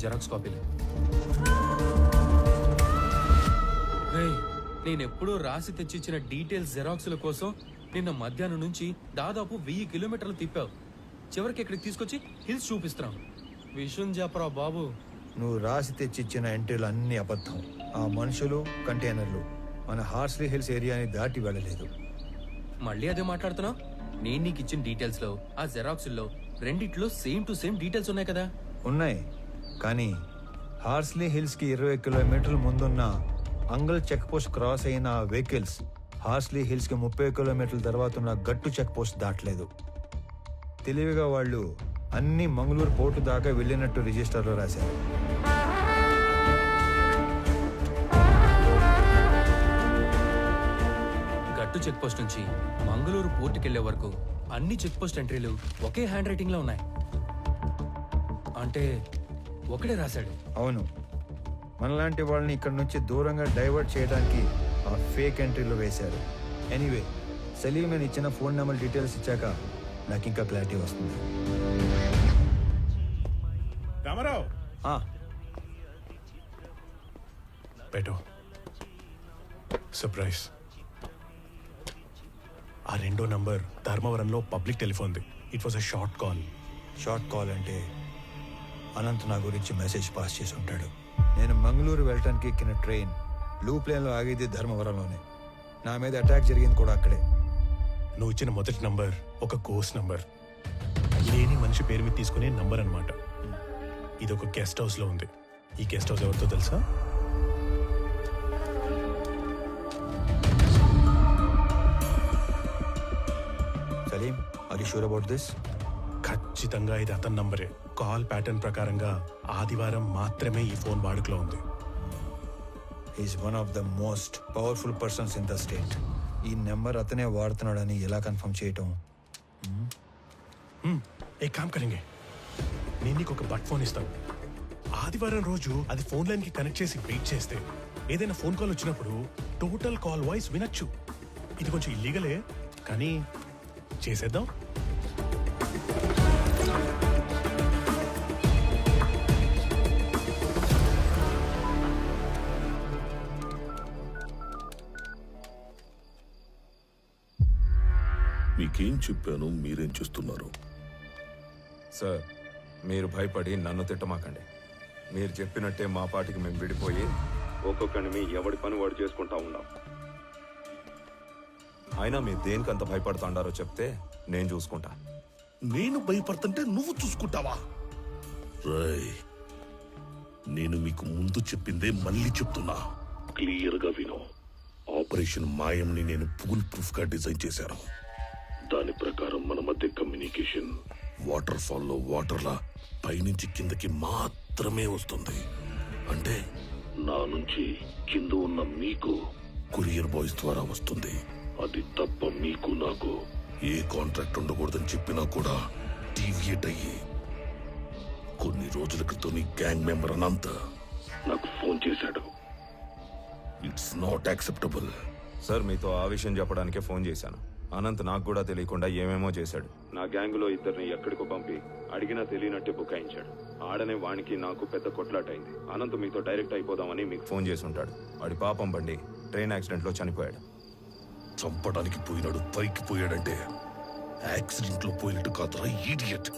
నేను జెరాక్స్ కాపీలు నేను ఎప్పుడో రాసి తెచ్చిచ్చిన డీటెయిల్స్ జెరాక్స్ల కోసం నిన్న మధ్యాహ్నం నుంచి దాదాపు వెయ్యి కిలోమీటర్లు తిప్పావు చివరికి ఇక్కడికి తీసుకొచ్చి హిల్స్ చూపిస్తున్నాను విషయం చెప్పరా బాబు నువ్వు రాసి తెచ్చిచ్చిన ఎంట్రీలు అన్ని అబద్ధం ఆ మనుషులు కంటైనర్లు మన హార్స్లీ హిల్స్ ఏరియాని దాటి వెళ్ళలేదు మళ్ళీ అదే మాట్లాడుతున్నావు నేను నీకు ఇచ్చిన డీటెయిల్స్లో ఆ జెరాక్స్లో రెండిట్లో సేమ్ టు సేమ్ డీటెయిల్స్ ఉన్నాయి కదా ఉన్నాయి కానీ హార్స్లీ హిల్స్కి ఇరవై కిలోమీటర్ల ముందున్న అంగల్ చెక్పోస్ట్ క్రాస్ అయిన వెహికల్స్ హార్స్లీ హిల్స్కి ముప్పై కిలోమీటర్ల తర్వాత ఉన్న గట్టు చెక్పోస్ట్ దాటలేదు తెలివిగా వాళ్ళు అన్ని మంగళూరు పోర్టు దాకా వెళ్ళినట్టు రిజిస్టర్లో రాశారు గట్టు చెక్పోస్ట్ నుంచి మంగళూరు పోర్టుకి వెళ్లే వరకు అన్ని చెక్పోస్ట్ ఎంట్రీలు ఒకే హ్యాండ్ రైటింగ్లో ఉన్నాయి అంటే ఒకడే రాశాడు అవును మనలాంటి వాళ్ళని ఇక్కడ నుంచి దూరంగా డైవర్ట్ చేయడానికి ఆ ఫేక్ ఎంట్రీలో వేశారు ఎనీవే సలీం మీద ఇచ్చిన ఫోన్ నెంబర్ డీటెయిల్స్ ఇచ్చాక నాకు ఇంకా క్లారిటీ వస్తుంది రామారావు సర్ప్రైజ్ ఆ రెండో నంబర్ ధర్మవరంలో public టెలిఫోన్ది it was a short call short call అంటే అనంత్ నా గురించి మెసేజ్ పాస్ చేసి ఉంటాడు నేను మంగళూరు వెళ్ళటానికి ఎక్కిన ట్రైన్ లూ ప్లేన్లో ఆగేది ధర్మవరంలోనే నా మీద అటాక్ జరిగింది కూడా అక్కడే నువ్వు ఇచ్చిన మొదటి నంబర్ ఒక కోర్స్ నంబర్ లేని మనిషి పేరు మీద తీసుకునే నంబర్ అనమాట ఇది ఒక గెస్ట్ హౌస్లో ఉంది ఈ గెస్ట్ హౌస్ ఎవరితో తెలుసా Salim are you sure about this ఖచ్చితంగా ఇది అతని నంబరే కాల్ ప్యాటర్న్ ప్రకారంగా ఆదివారం మాత్రమే ఈ ఫోన్ వాడుకలో ఉంది is one of the most powerful persons in the state ఈ నెంబర్ అతనే వాడుతున్నాడని ఎలా కన్ఫర్మ్ చేయటం hmm? Hmm. ఏ కామ్ కరింగే నేను నీకు ఒక బట్ ఫోన్ ఇస్తాను ఆదివారం రోజు అది ఫోన్ లైన్కి కనెక్ట్ చేసి వెయిట్ చేస్తే ఏదైనా ఫోన్ కాల్ వచ్చినప్పుడు టోటల్ కాల్ వాయిస్ వినొచ్చు ఇది కొంచెం ఇల్లీగలే కానీ చేసేద్దాం నాకేం చెప్పాను మీరేం చేస్తున్నారు సార్ మీరు భయపడి నన్ను తిట్టమాకండి మీరు చెప్పినట్టే మా పాటికి మేము విడిపోయి ఒక్కొక్కడి మీ ఎవడి పని వాడు చేసుకుంటా ఉన్నాం అయినా మీరు అంత భయపడుతుండారో చెప్తే నేను చూసుకుంటా నేను భయపడుతుంటే నువ్వు చూసుకుంటావా నేను మీకు ముందు చెప్పిందే మళ్ళీ చెప్తున్నా క్లియర్గా విను ఆపరేషన్ మాయంని నేను పూల్ ప్రూఫ్గా డిజైన్ చేశాను దాని ప్రకారం మన మధ్య కమ్యూనికేషన్ వాటర్ ఫాల్లో వాటర్లా పైనుంచి కిందకి మాత్రమే వస్తుంది అంటే నా నుంచి కింద ఉన్న మీకు కొరియర్ బాయ్స్ ద్వారా వస్తుంది అది తప్ప మీకు నాకు ఏ కాంట్రాక్ట్ ఉండకూడదని చెప్పినా కూడా డీవియేట్ అయ్యి కొన్ని రోజుల క్రితం నీ గ్యాంగ్ మెంబర్ అనంత నాకు ఫోన్ చేశాడు ఇట్స్ నాట్ యాక్సెప్టబుల్ సార్ మీతో ఆ విషయం చెప్పడానికే ఫోన్ చేశాను అనంత్ నాకు కూడా తెలియకుండా ఏమేమో చేశాడు నా గ్యాంగులో ఇద్దరిని ఎక్కడికో పంపి అడిగినా తెలియనట్టే బుకాయించాడు ఆడనే వానికి నాకు పెద్ద కొట్లాటైంది అనంత్ మీతో డైరెక్ట్ అయిపోదామని మీకు ఫోన్ చేసి ఉంటాడు వాడి పాపం బండి ట్రైన్ యాక్సిడెంట్లో చనిపోయాడు చంపడానికి పోయినాడు పైకి పోయాడంటే యాక్సిడెంట్ లో పోయినట్టు కాదురా ఈడియట్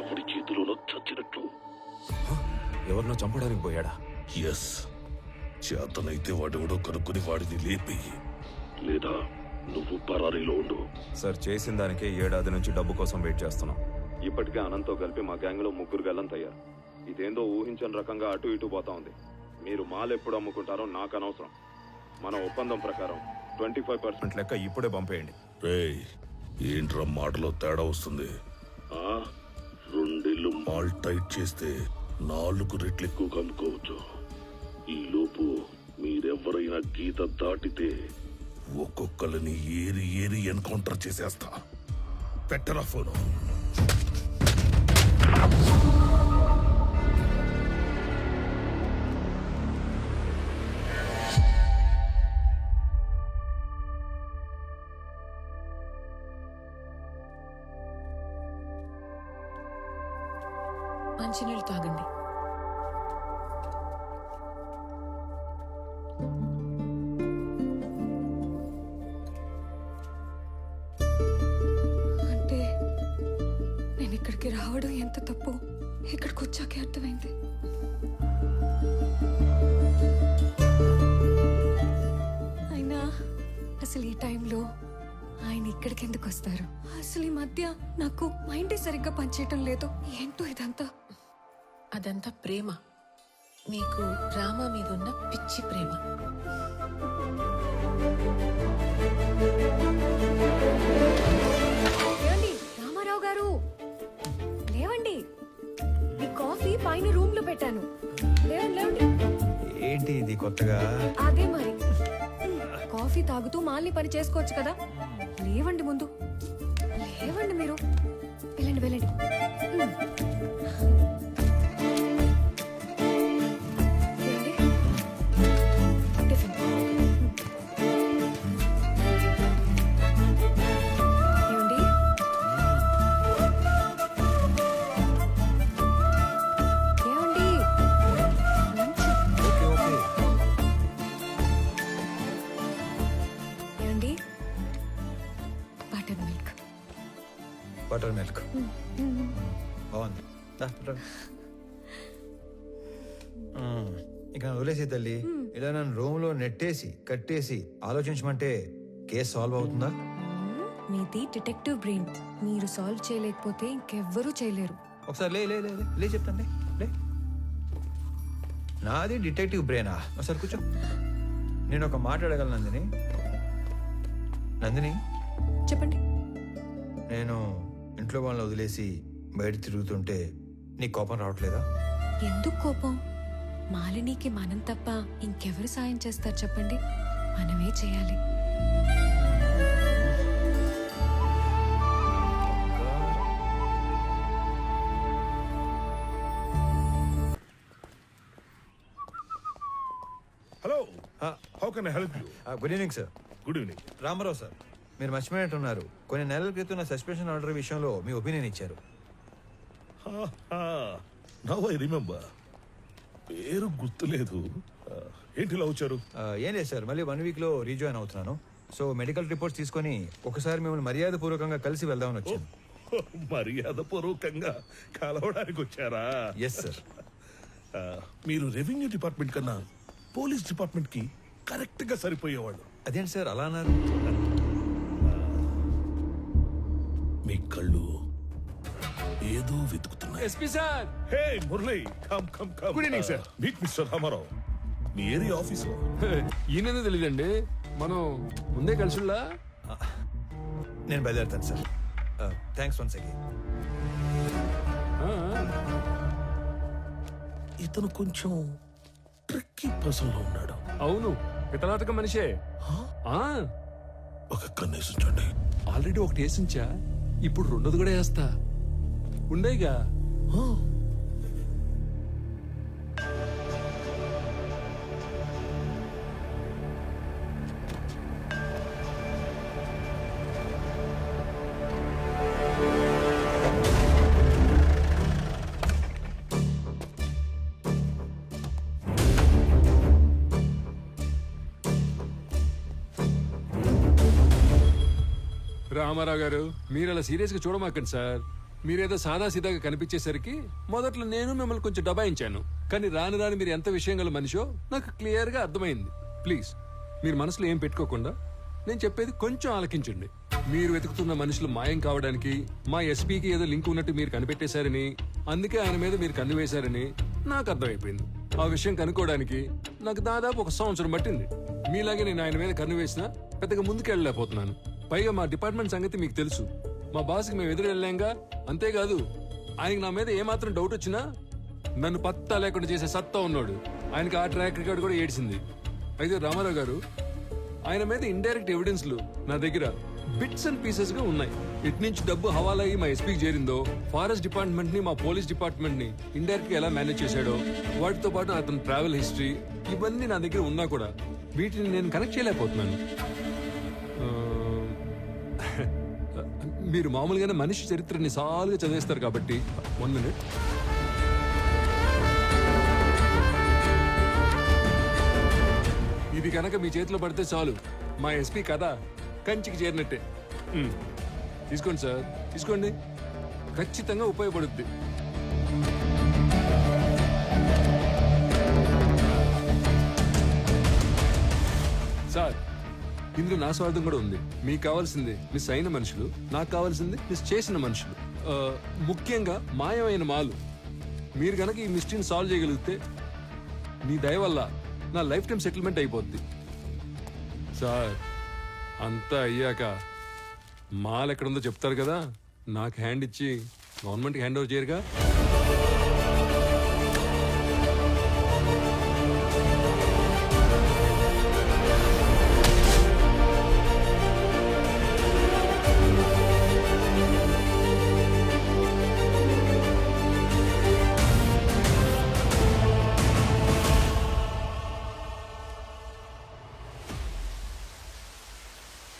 ఎవరి చేతిలోనో చచ్చినట్టు ఎవరినో చంపడానికి పోయాడా ఎస్ చేతనైతే వాడెవడో కనుక్కుని వాడిని లేపి లేదా నువ్వు పరారీలో ఉండు సార్ చేసిన దానికే ఏడాది నుంచి డబ్బు కోసం వెయిట్ చేస్తున్నాం ఇప్పటికే అనంతో కలిపి మా గ్యాంగ్లో ముగ్గురు తయారు ఇదేందో ఊహించని రకంగా అటు ఇటు పోతా ఉంది మీరు మాల్ ఎప్పుడు అమ్ముకుంటారో నాకు అనవసరం మన ఒప్పందం ప్రకారం ట్వంటీ ఫైవ్ పర్సెంట్ లెక్క ఇప్పుడే పంపేయండి ఏంట్రా మాటలో తేడా వస్తుంది రెండేళ్ళు మాల్ టైట్ చేస్తే నాలుగు రెట్లు ఎక్కువగా ఎక్కువ ఈ లోపు మీరెవరైనా గీత దాటితే ఒక్కొక్కరిని ఏరి ఏరి ఎన్కౌంటర్ చేసేస్తా పెట్టరా ఫోను మంచినీళ్ళు తాగండి ఇక్కడికి రావడం ఎంత తప్పు ఇక్కడికి వచ్చాకే అర్థమైంది అయినా అసలు ఈ టైంలో ఆయన ఇక్కడికి ఎందుకు వస్తారు అసలు ఈ మధ్య నాకు మైండ్ సరిగ్గా పనిచేయటం లేదు ఏంటో ఇదంతా అదంతా ప్రేమ మీకు రామ మీద ఉన్న పిచ్చి ప్రేమ రామారావు గారు పైన రూమ్ లో పెట్టాను ఏంటి ఇది కొత్తగా అదే మరి కాఫీ తాగుతూ మాల్ని పని చేసుకోవచ్చు కదా లేవండి ముందు లేవండి మీరు వెళ్ళండి వెళ్ళండి బటర్ మిల్క్ బాగుంది ఇక వదిలేసి తల్లి ఇలా నన్ను రూమ్ లో నెట్టేసి కట్టేసి ఆలోచించమంటే కేసు సాల్వ్ అవుతుందా మీది డిటెక్టివ్ బ్రెయిన్ మీరు సాల్వ్ చేయలేకపోతే ఇంకెవ్వరూ చేయలేరు ఒకసారి లే లే లే చెప్తాండి లే నాది డిటెక్టివ్ బ్రెయినా ఒకసారి కూర్చో నేను ఒక మాట అడగల నందిని నందిని చెప్పండి నేను ఇంట్లో వాళ్ళని వదిలేసి బయట తిరుగుతుంటే నీ కోపం రావట్లేదా ఎందుకు కోపం మాలినీకి మనం తప్ప ఇంకెవరు సాయం చేస్తారు చెప్పండి మనమే చేయాలి hello how can I help you good evening sir good evening Ramarao sir మీరు మర్చిపోయినట్టున్నారు కొన్ని నెలల క్రితం నా సస్పెన్షన్ ఆర్డర్ విషయంలో మీ ఒపీనియన్ ఇచ్చారు పేరు గుర్తులేదు ఏంటి ఇలా వచ్చారు ఏం లేదు సార్ మళ్ళీ వన్ వీక్లో రీజాయిన్ అవుతున్నాను సో మెడికల్ రిపోర్ట్స్ తీసుకొని ఒకసారి మిమ్మల్ని మర్యాదపూర్వకంగా కలిసి వెళ్దామని వచ్చాను మర్యాదపూర్వకంగా కలవడానికి వచ్చారా ఎస్ సార్ మీరు రెవెన్యూ డిపార్ట్మెంట్ కన్నా పోలీస్ డిపార్ట్మెంట్కి కరెక్ట్గా సరిపోయేవాళ్ళు అదేంటి సార్ అలా అన్నారు కళ్ళు ఏదో వెతుకుతున్నాయి SP sir hey Murali come come come good evening sir meet mister Ramarao మీ ఏరియా ఆఫీసర్ ఈయననే తెలియదండి మనం ముందే కలిసిలా uh, నేను బయలుదేరుతాను సార్ థ్యాంక్స్ వన్స్ అగైన్ ఇతను కొంచెం ట్రిక్కీ లో ఉన్నాడు అవును ఇతనాటక మనిషే ఒక కన్నేసించండి ఆల్రెడీ ఒకటి వేసించా ఇప్పుడు రెండోది కూడా వేస్తా ఉండేగా రామారావు గారు మీరు అలా సీరియస్గా చూడమాకండి సార్ మీరేదో సాదా సీదాగా కనిపించేసరికి మొదట్లో నేను మిమ్మల్ని కొంచెం డబాయించాను కానీ రాను రాని మీరు ఎంత విషయం గల మనిషో నాకు క్లియర్గా అర్థమైంది ప్లీజ్ మీరు మనసులో ఏం పెట్టుకోకుండా నేను చెప్పేది కొంచెం ఆలకించండి మీరు వెతుకుతున్న మనుషులు మాయం కావడానికి మా ఎస్పీకి ఏదో లింక్ ఉన్నట్టు మీరు కనిపెట్టేశారని అందుకే ఆయన మీద మీరు కన్ను వేశారని నాకు అర్థమైపోయింది ఆ విషయం కనుక్కోవడానికి నాకు దాదాపు ఒక సంవత్సరం పట్టింది మీలాగే నేను ఆయన మీద కన్ను వేసినా పెద్దగా ముందుకెళ్ళలేకపోతున్నాను పైగా మా డిపార్ట్మెంట్ సంగతి మీకు తెలుసు మా బాస్కి మేము ఎదురు వెళ్ళాంగా అంతేకాదు ఆయనకి నా మీద ఏమాత్రం డౌట్ వచ్చినా నన్ను పత్తా లేకుండా చేసే సత్తా ఉన్నాడు ఆయనకి ఆ ట్రాక్ రికార్డు కూడా ఏడిసింది అయితే రామారావు గారు ఆయన మీద ఇండైరెక్ట్ ఎవిడెన్స్లు నా దగ్గర బిట్స్ అండ్ పీసెస్ గా ఉన్నాయి ఇటు నుంచి డబ్బు హవాలయ్యి మా ఎస్పీకి చేరిందో ఫారెస్ట్ డిపార్ట్మెంట్ ని మా పోలీస్ డిపార్ట్మెంట్ ని ఇండైరెక్ట్ గా ఎలా మేనేజ్ చేశాడో వాటితో పాటు అతని ట్రావెల్ హిస్టరీ ఇవన్నీ నా దగ్గర ఉన్నా కూడా వీటిని నేను కనెక్ట్ చేయలేకపోతున్నాను మీరు మామూలుగానే మనిషి చరిత్రని నిసాలుగా చదివేస్తారు కాబట్టి వన్ మినిట్ ఇది కనుక మీ చేతిలో పడితే చాలు మా ఎస్పీ కథ కంచికి చేరినట్టే తీసుకోండి సార్ తీసుకోండి ఖచ్చితంగా ఉపయోగపడుద్ది సార్ ఇందులో నా స్వార్థం కూడా ఉంది మీకు కావాల్సింది మిస్ అయిన మనుషులు నాకు కావాల్సింది మిస్ చేసిన మనుషులు ముఖ్యంగా మాయమైన మాలు మీరు గనక ఈ మిస్టీని సాల్వ్ చేయగలిగితే నీ దయ వల్ల నా లైఫ్ టైం సెటిల్మెంట్ అయిపోద్ది సార్ అంతా అయ్యాక మాల్ ఎక్కడుందో చెప్తారు కదా నాకు హ్యాండ్ ఇచ్చి గవర్నమెంట్కి హ్యాండ్ ఓవర్ చేయరుగా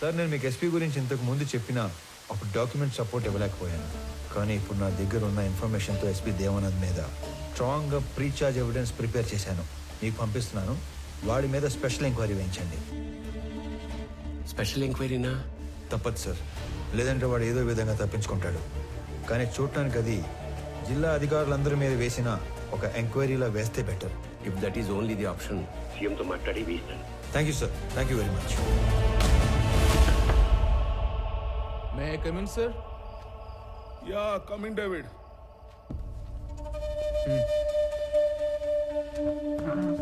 సార్ నేను మీకు ఎస్పీ గురించి ఇంతకు ముందు చెప్పినా అప్పుడు డాక్యుమెంట్ సపోర్ట్ ఇవ్వలేకపోయాను కానీ ఇప్పుడు నా దగ్గర ఉన్న ఇన్ఫర్మేషన్తో ఎస్పీ దేవానంద్ మీద స్ట్రాంగ్గా ప్రీ ఎవిడెన్స్ ప్రిపేర్ చేశాను మీకు పంపిస్తున్నాను వాడి మీద స్పెషల్ ఎంక్వైరీ వేయించండి స్పెషల్ ఎంక్వైరీనా తప్పదు సార్ లేదంటే వాడు ఏదో విధంగా తప్పించుకుంటాడు కానీ చూడటానికి అది జిల్లా అధికారులందరి మీద వేసిన ఒక ఎంక్వైరీలో వేస్తే better if that is only the option సీఎంతో మాట్లాడి వేస్తాను thank you sir thank you very much May I come in, sir? Yeah, come in, David. Hmm.